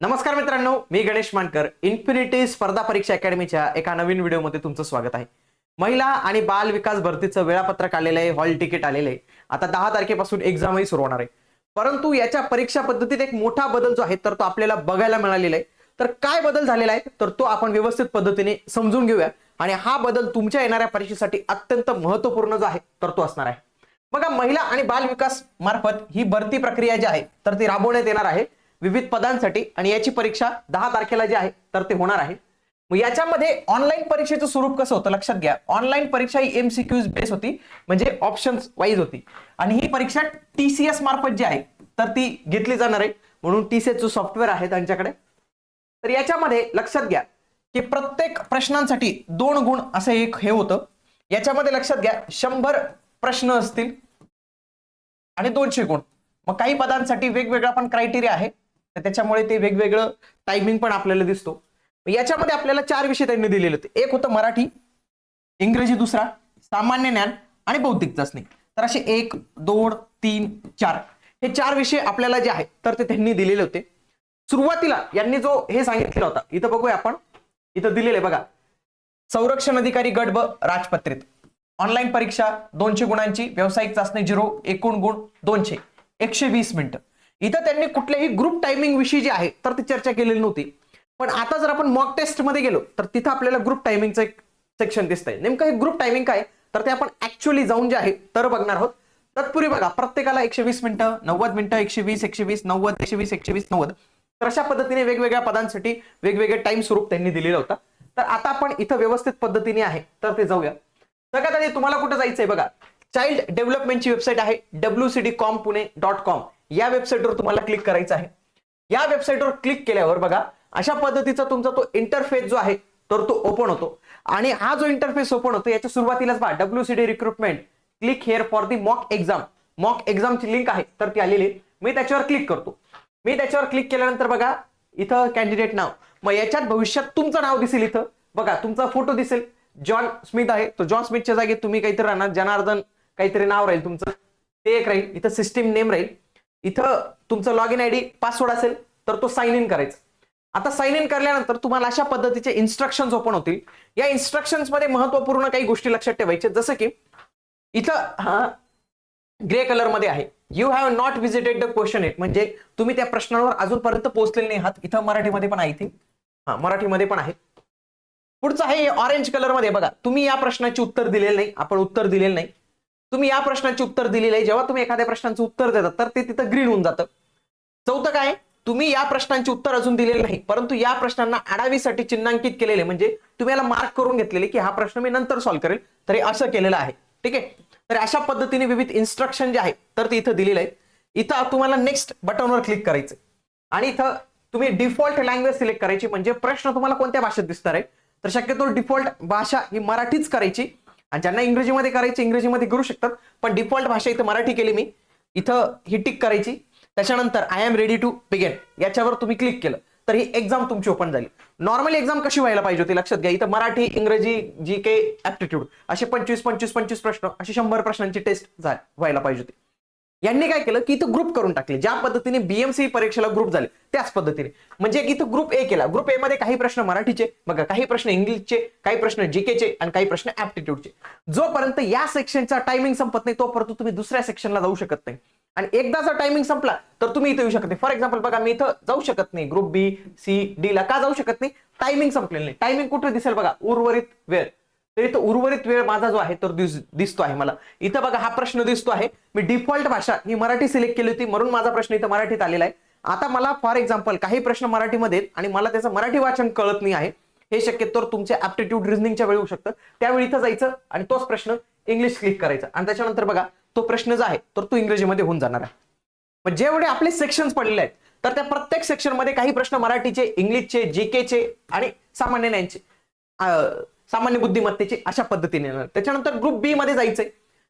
नमस्कार मित्रांनो मी गणेश मानकर. इन्फिनिटी स्पर्धा परीक्षा अकॅडमीच्या एका नवीन व्हिडिओमध्ये तुमचं स्वागत आहे. महिला आणि बाल विकास भरतीचं वेळापत्रक आलेलं आहे हॉल तिकीट आलेलं आहे. आता दहा तारखेपासून एक्झामही सुरू होणार आहे. परंतु याच्या परीक्षा पद्धतीत एक मोठा बदल जो आहे तर तो आपल्याला बघायला मिळालेला आहे. तर काय बदल झालेला आहे तर तो आपण व्यवस्थित पद्धतीने समजून घेऊया. आणि हा बदल तुमच्या येणाऱ्या परीक्षेसाठी अत्यंत महत्त्वपूर्ण जो आहे तर तो असणार आहे. बघा महिला आणि बाल विकास मार्फत ही भरती प्रक्रिया जी आहे तर ती राबवण्यात येणार आहे. विविध पदांसाठी आणि याची परीक्षा दहा तारखेला जी आहे तर ते होणार आहे. मग याच्यामध्ये ऑनलाईन परीक्षेचं स्वरूप कसं होतं? लक्षात घ्या. ऑनलाईन परीक्षा ही एमसीक्यूज बेस होती म्हणजे ऑप्शन्स वाईज होती. आणि ही परीक्षा टीसीएस मार्फत जी आहे तर ती घेतली जाणार आहे. म्हणून टीसीएसचं सॉफ्टवेअर आहे त्यांच्याकडे. तर याच्यामध्ये लक्षात घ्या की प्रत्येक प्रश्नांसाठी दोन गुण असं एक हे होतं. याच्यामध्ये लक्षात घ्या शंभर प्रश्न असतील आणि दोनशे गुण. मग काही पदांसाठी वेगवेगळा पण क्रायटेरिया आहे. तर त्याच्यामुळे ते वेगवेगळं टायमिंग पण आपल्याला दिसतो. याच्यामध्ये आपल्याला चार विषय त्यांनी दिलेले होते. एक होतं मराठी इंग्रजी दुसरा सामान्य ज्ञान आणि बौद्धिक चाचणी. तर असे एक दोन तीन चार. हे चार विषय आपल्याला जे आहे तर ते त्यांनी दिलेले होते. सुरुवातीला यांनी जो हे सांगितलेला होता इथं बघूया आपण. इथं दिलेले बघा. संरक्षण अधिकारी गट ब राजपत्रित. ऑनलाईन परीक्षा दोनशे गुणांची व्यावसायिक चाचणी झिरो एकूण गुण दोनशे. एकशे वीस मिनिटं. इथं त्यांनी कुठल्याही ग्रुप टायमिंग विषयी जे आहे तर ती चर्चा केलेली नव्हती. पण आता जर आपण मॉक टेस्टमध्ये गेलो तर तिथं आपल्याला ग्रुप टायमिंगचं एक सेक्शन दिसतंय. नेमकं हे ग्रुप टायमिंग काय? तर ते आपण ऍक्च्युअली जाऊन जे आहे तर बघणार आहोत. तत्पूर्वी बघा प्रत्येकाला एकशे वीस मिनिटं नव्वद मिनिटं एकशे वीस एकशे वीस नव्वद एकशे वीस एकशे वीस नव्वद. तर अशा पद्धतीने वेगवेगळ्या पदांसाठी वेगवेगळे टाइम स्वरूप त्यांनी दिलेलं होतं. तर आता आपण इथं व्यवस्थित पद्धतीने आहे तर ते जाऊया. सगळ्यात आधी तुम्हाला कुठं जायचंय बघा. चाइल्ड डेव्हलपमेंटची वेबसाईट आहे W C D com Pune dot com या वेबसाईटवर तुम्हाला क्लिक करायचं आहे. या वेबसाईटवर क्लिक केल्यावर बघा अशा पद्धतीचा तुमचा तो इंटरफेस जो आहे तर तो ओपन होतो. आणि हा जो इंटरफेस ओपन होतो याच्या सुरुवातीलाच पहा W C D recruitment click here for the mock exam mock एक्झामची link आहे तर ती आलेली आहे. मी त्याच्यावर क्लिक करतो. मी त्याच्यावर क्लिक केल्यानंतर बघा इथं कॅन्डिडेट नाव. मग याच्यात भविष्यात तुमचं नाव दिसेल इथं. बघा तुमचा फोटो दिसेल. जॉन स्मिथ आहे. तो जॉन स्मिथच्या जागी तुम्ही काहीतरी राहणार. जनार्दन काहीतरी नाव राहील तुमचं. ते एक राहील. इथं सिस्टीम नेम राहील. इथं तुमचं log in I D password असेल तर तो साइन इन करायचा. आता साइन इन करल्यानंतर तुम्हाला अशा पद्धतीचे इन्स्ट्रक्शन्स ओपन होतील. या इन्स्ट्रक्शन्समध्ये महत्त्वपूर्ण काही गोष्टी लक्षात ठेवायच्या जसं की इथं हा ग्रे कलरमध्ये आहे. You have not visited the question it म्हणजे तुम्ही त्या प्रश्नावर अजूनपर्यंत पोहोचलेले नाही आहात. इथं मराठीमध्ये पण आहे थिंक हा मराठीमध्ये पण आहे. पुढचं आहे ऑरेंज कलरमध्ये बघा. तुम्ही या प्रश्नाचे उत्तर दिलेलं नाही. आपण उत्तर दिलेलं नाही. तुम्ही या प्रश्नाचे उत्तर दिलेलं आहे. जेव्हा तुम्ही एखाद्या प्रश्नाचं उत्तर देतात तर ते तिथं ग्रीन होऊन जातं. चौथं काय? तुम्ही या प्रश्नांचे उत्तर अजून दिलेले नाही. परंतु या प्रश्नांना आडावीसाठी चिन्हांकित केलेले म्हणजे तुम्ही याला मार्क करून घेतलेले की हा प्रश्न मी नंतर सॉल्व्ह करेल. तर हे असं केलेलं आहे. ठीक आहे? तर अशा पद्धतीने विविध इन्स्ट्रक्शन जे आहे तर ते इथं दिलेलं आहे इथं तुम्हाला नेक्स्ट बटनवर क्लिक करायचं आणि इथं तुम्ही डिफॉल्ट लँग्वेज सिलेक्ट करायची म्हणजे प्रश्न तुम्हाला कोणत्या भाषेत दिसणार आहे? तर शक्यतो डिफॉल्ट भाषा ही मराठीच करायची. आणि ज्यांना इंग्रजीमध्ये करायची इंग्रजीमध्ये करू शकतात. पण डिफॉल्ट भाषा इथं मराठी केली मी. इथं ही टिक करायची. त्याच्यानंतर I am ready to begin याच्यावर तुम्ही क्लिक केलं. तर ही एक्झाम तुमची ओपन झाली. नॉर्मली एक्झाम कशी व्हायला पाहिजे होती? लक्षात घ्या. इथं मराठी इंग्रजी जी के ऍप्टिट्यूड असे पंचवीस पंचवीस पंचवीस प्रश्न अशी शंभर प्रश्नांची टेस्ट व्हायला पाहिजे होती. यांनी काय केलं? की इथं ग्रुप करून टाकले. ज्या पद्धतीने बीएमसी परीक्षेला ग्रुप झाले त्याच पद्धतीने. म्हणजे की इथं ग्रुप ए केला. ग्रुप ए मध्ये काही प्रश्न मराठीचे बघा काही प्रश्न इंग्लिशचे काही प्रश्न जीकेचे आणि काही प्रश्न ऍप्टिट्यूडचे जोपर्यंत या सेक्शनचा टायमिंग संपत नाही तोपर्यंत तुम्ही दुसऱ्या सेक्शनला जाऊ शकत नाही. आणि एकदा जर टायमिंग संपला तर तुम्ही इथं येऊ शकत नाही. फॉर एक्झाम्पल बघा मी इथं जाऊ शकत नाही. ग्रुप बी सी डी ला का जाऊ शकत नाही? टायमिंग संपलेलं नाही. टायमिंग कुठे दिसेल बघा? उर्वरित वेळ. तर इथं उर्वरित वेळ माझा जो आहे तो दिसतो आहे मला. इथं बघा हा प्रश्न दिसतो आहे. मी डिफॉल्ट भाषा ही मराठी सिलेक्ट केली होती म्हणून माझा प्रश्न इथं मराठीत आलेला आहे. आता मला फॉर एक्झाम्पल काही प्रश्न मराठीमध्ये आहेत आणि मला त्याचं मराठी वाचन कळत नाही आहे. हे शक्यतो तुमच्या ऍप्टिट्यूड रिझनिंगच्या वेळी होऊ शकतं. त्यावेळी इथं जायचं आणि तोच प्रश्न इंग्लिश क्लिक करायचा. आणि त्याच्यानंतर बघा तो प्रश्न जो आहे तर तो इंग्रजीमध्ये होऊन जाणार आहे. मग जेवढे आपले सेक्शन्स पडलेले आहेत तर त्या प्रत्येक सेक्शनमध्ये काही प्रश्न मराठीचे इंग्लिशचे जीकेचे आणि सामान्य ज्ञानचे. सामान्य बुद्धिमत्तेची अशा पद्धतीने येणार. त्याच्यानंतर ग्रुप बी मध्ये जायचंय.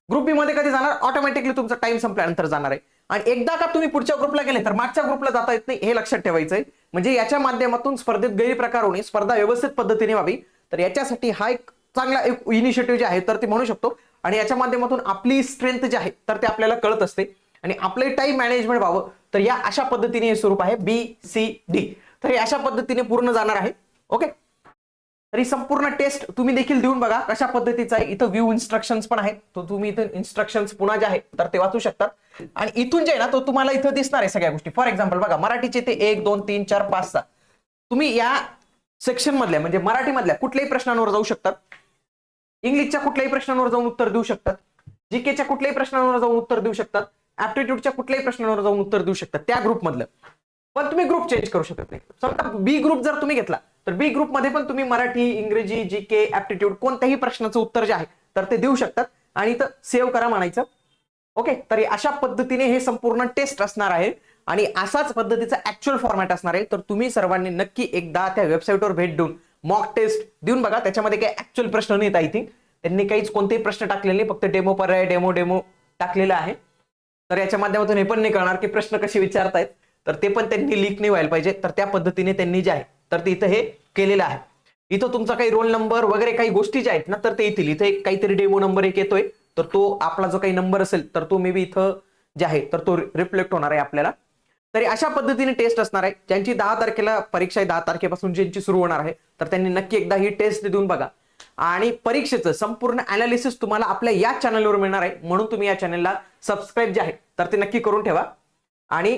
ग्रुप बी मध्ये कधी जाणार? ऑटोमॅटिकली तुमचा टाइम संपल्यानंतर जाणार आहे. आणि एकदा का तुम्ही पुढच्या ग्रुपला गेले तर मागच्या ग्रुपला जाता येत नाही हे लक्षात ठेवायचंय. म्हणजे याच्या माध्यमातून स्पर्धेत गैरप्रकार होणे स्पर्धा व्यवस्थित पद्धतीने व्हावी. तर याच्यासाठी हा एक चांगला एक इनिशिएटिव्ह जे आहे तर ते म्हणू शकतो. आणि याच्या माध्यमातून आपली स्ट्रेंथ जी आहे तर ते आपल्याला कळत असते. आणि आपले टाइम मॅनेजमेंट व्हावं तर या अशा पद्धतीने हे स्वरूप आहे बी सी डी तर हे अशा पद्धतीने पूर्ण जाणार आहे. ओके तर ही संपूर्ण टेस्ट तुम्ही देखील देऊन बघा कशा पद्धतीचा आहे. इथं व्ह्यू इन्स्ट्रक्शन्स पण आहेत. तो तुम्ही इथं इन्स्ट्रक्शन्स पुन्हा जे आहे तर ते वाचू शकतात. आणि इथून जे आहे ना तो तुम्हाला इथं दिसणार आहे सगळ्या गोष्टी. फॉर एक्झाम्पल बघा मराठीचे ते एक दोन तीन चार पाच सहा. तुम्ही या सेक्शन मधल्या म्हणजे मराठीमधल्या कुठल्याही प्रश्नांवर जाऊ शकतात. इंग्लिशच्या कुठल्याही प्रश्नांवर जाऊन उत्तर देऊ शकतात. जीकेच्या कुठल्याही प्रश्नांवर जाऊन उत्तर देऊ शकतात. ऍप्टिट्यूडच्या कुठल्याही प्रश्नांवर जाऊन उत्तर देऊ शकतात त्या ग्रुपमधलं पण तुम्ही ग्रुप चेंज करू शकत नाही. समजा बी ग्रुप जर तुम्ही घेतला तर बी ग्रुपमध्ये पण तुम्ही मराठी इंग्रजी जी के ऍप्टिट्यूड कोणत्याही प्रश्नाचं उत्तर जे आहे तर ते देऊ शकतात. आणि इथं सेव्ह करा म्हणायचं. ओके तर अशा पद्धतीने हे संपूर्ण टेस्ट असणार आहे. आणि असाच पद्धतीचा ऍक्च्युअल फॉर्मॅट असणार आहे. तर तुम्ही सर्वांनी नक्की एकदा त्या वेबसाईटवर भेट देऊन मॉक टेस्ट देऊन बघा. त्याच्यामध्ये काही ऍक्च्युअल प्रश्न नाहीत आय थिंक त्यांनी काहीच कोणतेही प्रश्न टाकलेले नाही. फक्त डेमो पर्याय डेमो डेमो टाकलेला आहे. तर याच्या माध्यमातून हे पण नाही कळणार की प्रश्न कसे विचारतायत. तर ते पण त्यांनी लीक नाही व्हायला पाहिजे. तर त्या पद्धतीने त्यांनी जे आहे तर ते इथं हे केलेलं आहे. इथं तुमचा काही रोल नंबर वगैरे काही गोष्टी ज्या आहेत ना तर ते येतील. इथं एक काहीतरी डेमो नंबर एक येतोय. तर तो आपला जो काही नंबर असेल तर तो मे बी इथं जे आहे तर तो रिफ्लेक्ट होणार आहे आपल्याला. तरी अशा पद्धतीने टेस्ट असणार आहे. ज्यांची दहा तारखेला परीक्षा आहे दहा तारखेपासून ज्यांची सुरू होणार आहे तर त्यांनी नक्की एकदा ही टेस्ट देऊन बघा. आणि परीक्षेचं संपूर्ण अनालिसिस तुम्हाला आपल्या या चॅनलवर मिळणार आहे. म्हणून तुम्ही या चॅनलला सबस्क्राईब जे आहे तर ते नक्की करून ठेवा. आणि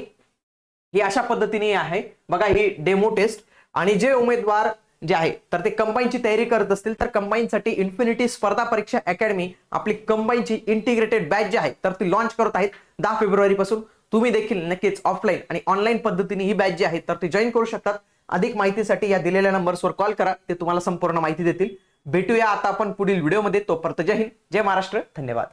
ही अशा पद्धतीने आहे. बघा ही डेमो टेस्ट आणि जे उमेदवार जे आहे तर ते कंबाईनची तयारी करत असतील तर कंबाईनसाठी इन्फिनिटी स्पर्धा परीक्षा अकॅडमी आपली कंबाईनची इंटिग्रेटेड बॅच जी आहे तर ती लॉन्च करत आहेत दहा फेब्रुवारी पासून. तुम्ही देखील नक्कीच ऑफलाईन आणि ऑनलाईन पद्धतीने ही बॅच जी आहे तर ती जॉईन करू शकतात. अधिक माहितीसाठी या दिलेल्या नंबर्सवर कॉल करा ते तुम्हाला संपूर्ण माहिती देतील. भेटूया आता आपण पुढील व्हिडिओमध्ये तोपर्यंत जय हिंद जय महाराष्ट्र धन्यवाद.